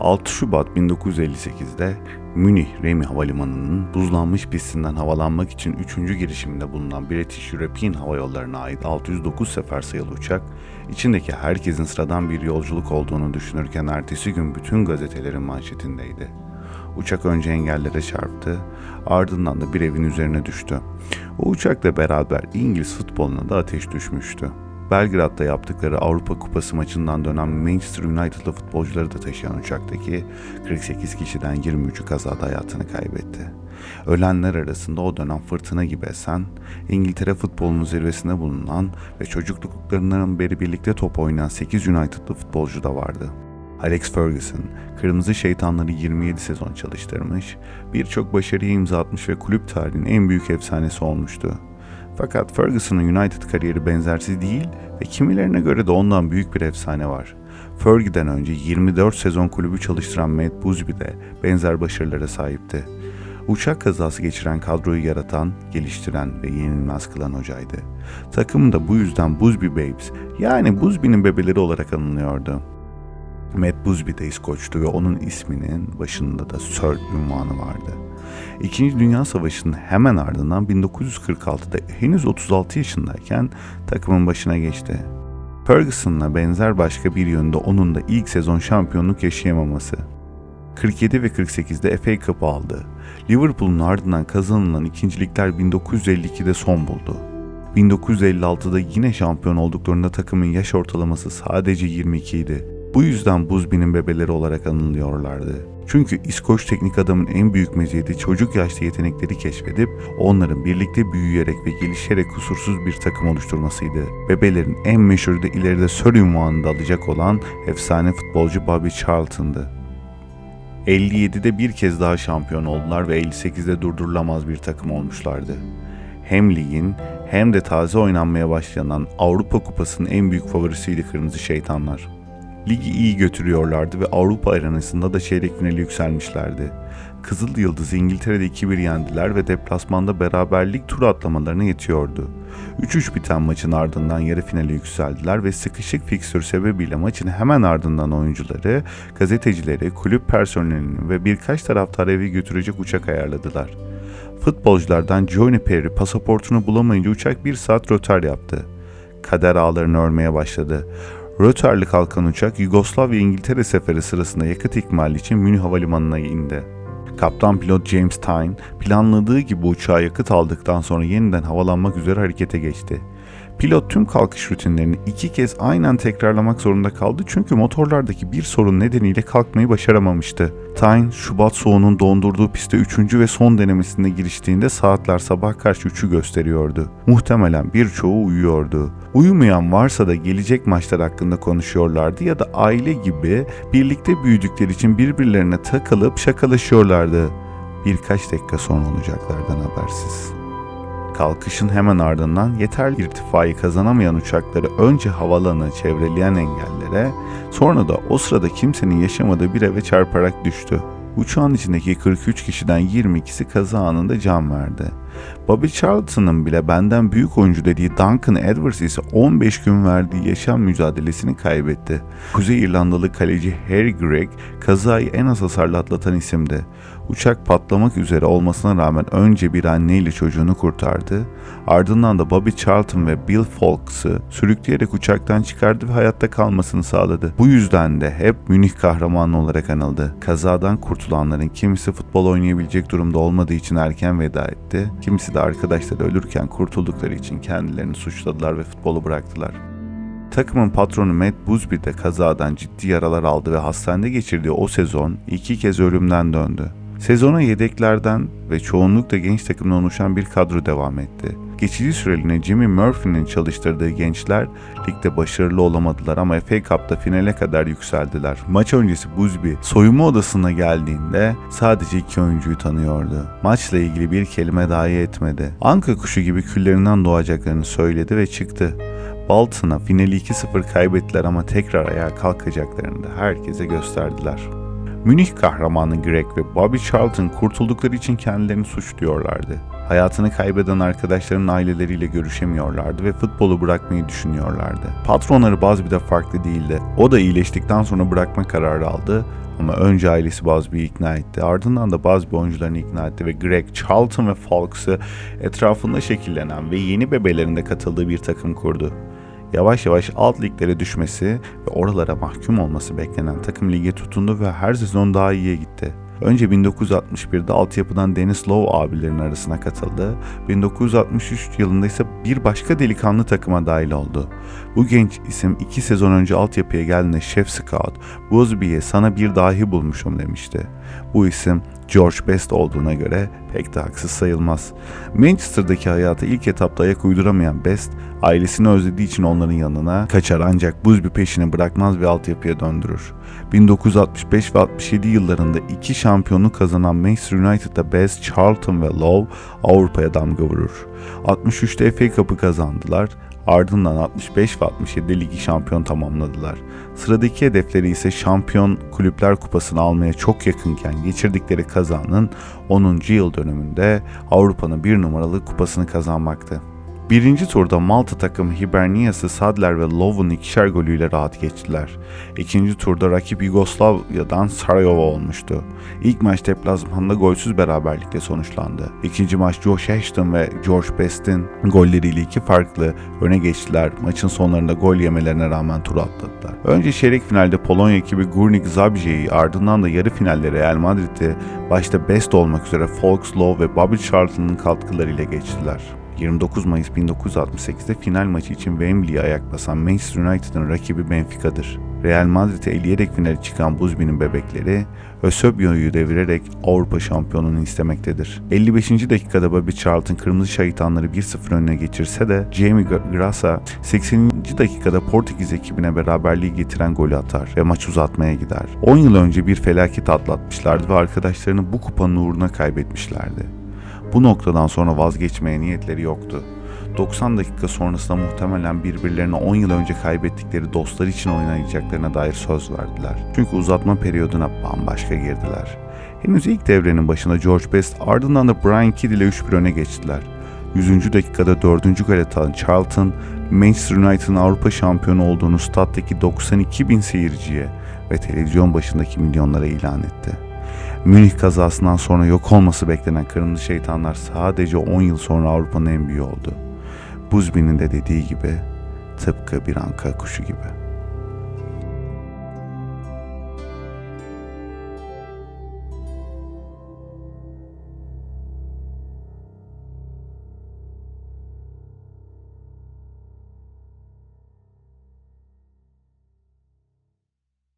6 Şubat 1958'de Münih Remi Havalimanı'nın buzlanmış pistinden havalanmak için 3. girişiminde bulunan British European Hava Yolları'na ait 609 sefer sayılı uçak, içindeki herkesin sıradan bir yolculuk olduğunu düşünürken ertesi gün bütün gazetelerin manşetindeydi. Uçak önce engellere çarptı, ardından da bir evin üzerine düştü. O uçakla beraber İngiliz futboluna da ateş düşmüştü. Belgrad'da yaptıkları Avrupa Kupası maçından dönen Manchester United'lı futbolcuları da taşıyan uçaktaki 48 kişiden 23'ü kazada hayatını kaybetti. Ölenler arasında o dönem fırtına gibi esen, İngiltere futbolunun zirvesinde bulunan ve çocukluklarından beri birlikte top oynayan 8 United'lı futbolcu da vardı. Alex Ferguson, Kırmızı Şeytanları 27 sezon çalıştırmış, birçok başarıya imza atmış ve kulüp tarihinin en büyük efsanesi olmuştu. Fakat Ferguson'ın United kariyeri benzersiz değil ve kimilerine göre de ondan büyük bir efsane var. Fergie'den önce 24 sezon kulübü çalıştıran Matt Busby de benzer başarılara sahipti. Uçak kazası geçiren kadroyu yaratan, geliştiren ve yenilmez kılan hocaydı. Takım da bu yüzden Busby Babes yani Busby'nin bebeleri olarak anılıyordu. Matt Busby de İskoç'tu ve onun isminin başında da Sir ünvanı vardı. İkinci Dünya Savaşı'nın hemen ardından 1946'da henüz 36 yaşındayken takımın başına geçti. Ferguson'la benzer başka bir yönde onun da ilk sezon şampiyonluk yaşayamaması. 47 ve 48'de FA Cup aldı. Liverpool'un ardından kazanılan ikincilikler 1952'de son buldu. 1956'da yine şampiyon olduklarında takımın yaş ortalaması sadece 22 idi. Bu yüzden Busby'nin bebeleri olarak anılıyorlardı. Çünkü İskoç teknik adamın en büyük meziyeti çocuk yaşta yetenekleri keşfedip onların birlikte büyüyerek ve gelişerek kusursuz bir takım oluşturmasıydı. Bebelerin en meşhuru da ileride Sir ünvanını da alacak olan efsane futbolcu Bobby Charlton'dı. 57'de bir kez daha şampiyon oldular ve 58'de durdurulamaz bir takım olmuşlardı. Hem ligin hem de taze oynanmaya başlanan Avrupa Kupası'nın en büyük favorisiydi Kırmızı Şeytanlar. Ligi iyi götürüyorlardı ve Avrupa arenasında da çeyrek finale yükselmişlerdi. Kızıl Yıldız İngiltere'de 2-1 yendiler ve deplasmanda beraberlik turu atlamalarına yetiyordu. 3-3 biten maçın ardından yarı finale yükseldiler ve sıkışık fikstür sebebiyle maçın hemen ardından oyuncuları, gazetecileri, kulüp personelini ve birkaç taraftar evi götürecek uçak ayarladılar. Futbolculardan Johnny Perry pasaportunu bulamayınca uçak bir saat rötar yaptı. Kader ağlarını örmeye başladı. Rötarlı kalkan uçak Yugoslavya İngiltere seferi sırasında yakıt ikmali için Münih Havalimanı'na indi. Kaptan pilot James Tyne planladığı gibi uçağa yakıt aldıktan sonra yeniden havalanmak üzere harekete geçti. Pilot tüm kalkış rutinlerini iki kez aynen tekrarlamak zorunda kaldı çünkü motorlardaki bir sorun nedeniyle kalkmayı başaramamıştı. Tyne, Şubat soğuğunun dondurduğu piste üçüncü ve son denemesinde giriştiğinde saatler sabah karşı 3'ü gösteriyordu. Muhtemelen birçoğu uyuyordu. Uyumayan varsa da gelecek maçlar hakkında konuşuyorlardı ya da aile gibi birlikte büyüdükleri için birbirlerine takılıp şakalaşıyorlardı. Birkaç dakika sonra olacaklardan habersiz. Kalkışın hemen ardından yeterli irtifayı kazanamayan uçakları önce havalanı çevreleyen engellere, sonra da o sırada kimsenin yaşamadığı bir eve çarparak düştü. Uçağın içindeki 43 kişiden 22'si kaza anında can verdi. Bobby Charlton'ın bile benden büyük oyuncu dediği Duncan Edwards ise 15 gün verdiği yaşam mücadelesini kaybetti. Kuzey İrlandalı kaleci Harry Gregg kazayı en az hasarlı atlatan isimdi. Uçak patlamak üzere olmasına rağmen önce bir anneyle çocuğunu kurtardı, ardından da Bobby Charlton ve Bill Folks'ı sürükleyerek uçaktan çıkardı ve hayatta kalmasını sağladı. Bu yüzden de hep Münih kahramanı olarak anıldı. Kazadan kurtulanların kimisi futbol oynayabilecek durumda olmadığı için erken veda etti, kimisi de arkadaşları ölürken kurtuldukları için kendilerini suçladılar ve futbolu bıraktılar. Takımın patronu Matt Busby de kazadan ciddi yaralar aldı ve hastanede geçirdiği o sezon iki kez ölümden döndü. Sezona yedeklerden ve çoğunlukla genç takımdan oluşan bir kadro devam etti. Geçici süreliğine Jimmy Murphy'nin çalıştırdığı gençler ligde başarılı olamadılar ama FA Cup'ta finale kadar yükseldiler. Maç öncesi Busby soyunma odasına geldiğinde sadece iki oyuncuyu tanıyordu. Maçla ilgili bir kelime dahi etmedi. Anka kuşu gibi küllerinden doğacaklarını söyledi ve çıktı. Bolton'a finali 2-0 kaybettiler ama tekrar ayağa kalkacaklarını da herkese gösterdiler. Münih kahramanı Greg ve Bobby Charlton kurtuldukları için kendilerini suçluyorlardı. Hayatını kaybeden arkadaşlarının aileleriyle görüşemiyorlardı ve futbolu bırakmayı düşünüyorlardı. Patronları Busby'de farklı değildi. O da iyileştikten sonra bırakma kararı aldı ama önce ailesi Busby'yi ikna etti. Ardından da Busby oyuncularını ikna etti ve Greg, Charlton ve Falks'ı etrafında şekillenen ve yeni bebelerinde katıldığı bir takım kurdu. Yavaş yavaş alt liglere düşmesi ve oralara mahkum olması beklenen takım lige tutundu ve her sezon daha iyiye gitti. Önce 1961'de altyapıdan Dennis Lowe abilerin arasına katıldı. 1963 yılında ise bir başka delikanlı takıma dahil oldu. Bu genç isim iki sezon önce altyapıya geldiğinde Chef Scout, Busby'ye sana bir dahi bulmuşum demişti. Bu isim George Best olduğuna göre pek de haksız sayılmaz. Manchester'daki hayata ilk etapta ayak uyduramayan Best, ailesini özlediği için onların yanına kaçar ancak Busby peşini bırakmaz ve altyapıya döndürür. 1965 ve 67 yıllarında iki şampiyonluk kazanan Manchester United'da Best, Charlton ve Lowe Avrupa'ya damga vurur. 63'te FA Cup'ı kazandılar. Ardından 65 ve 67'de ligi şampiyon tamamladılar. Sıradaki hedefleri ise Şampiyon Kulüpler Kupası'nı almaya çok yakınken geçirdikleri kazanın 10. yıl dönümünde Avrupa'nın bir numaralı kupasını kazanmaktı. Birinci turda Malta takımı Hibernias'ı Sadler ve Love'un ikişer golüyle rahat geçtiler. İkinci turda rakip Yugoslavya'dan Sarajevo olmuştu. İlk maç deplasmanda golsüz beraberlikle sonuçlandı. İkinci maç Josh Ashton ve George Best'in golleriyle iki farklı öne geçtiler. Maçın sonlarında gol yemelerine rağmen tur atladılar. Önce çeyrek finalde Polonya ekibi Górnik Zabrze'yi ardından da yarı finalde Real Madrid'i başta Best olmak üzere Folks Lowe ve Bobby Charlton'ın katkılarıyla geçtiler. 29 Mayıs 1968'de final maçı için Wembley'e ayak basan Manchester United'ın rakibi Benfica'dır. Real Madrid'e eleyerek finale çıkan Busby'nin bebekleri Ösebio'yu devirerek Avrupa şampiyonunu istemektedir. 55. dakikada Bobby Charlton kırmızı şeytanları 1-0 önüne geçirse de Jamie Grassa 80. dakikada Portekiz ekibine beraberliği getiren golü atar ve maç uzatmaya gider. 10 yıl önce bir felaket atlatmışlardı ve arkadaşlarını bu kupanın uğruna kaybetmişlerdi. Bu noktadan sonra vazgeçmeye niyetleri yoktu. 90 dakika sonrasında muhtemelen birbirlerine 10 yıl önce kaybettikleri dostlar için oynayacaklarına dair söz verdiler. Çünkü uzatma periyoduna bambaşka girdiler. Henüz ilk devrenin başında George Best ardından da Brian Kidd ile 3-1 öne geçtiler. 100. dakikada 4. gol atan Charlton, Manchester United'ın Avrupa şampiyonu olduğunu staddaki 92 bin seyirciye ve televizyon başındaki milyonlara ilan etti. Münih kazasından sonra yok olması beklenen Kırmızı Şeytanlar sadece 10 yıl sonra Avrupa'nın en büyüğü oldu. Busby'nin de dediği gibi tıpkı bir anka kuşu gibi.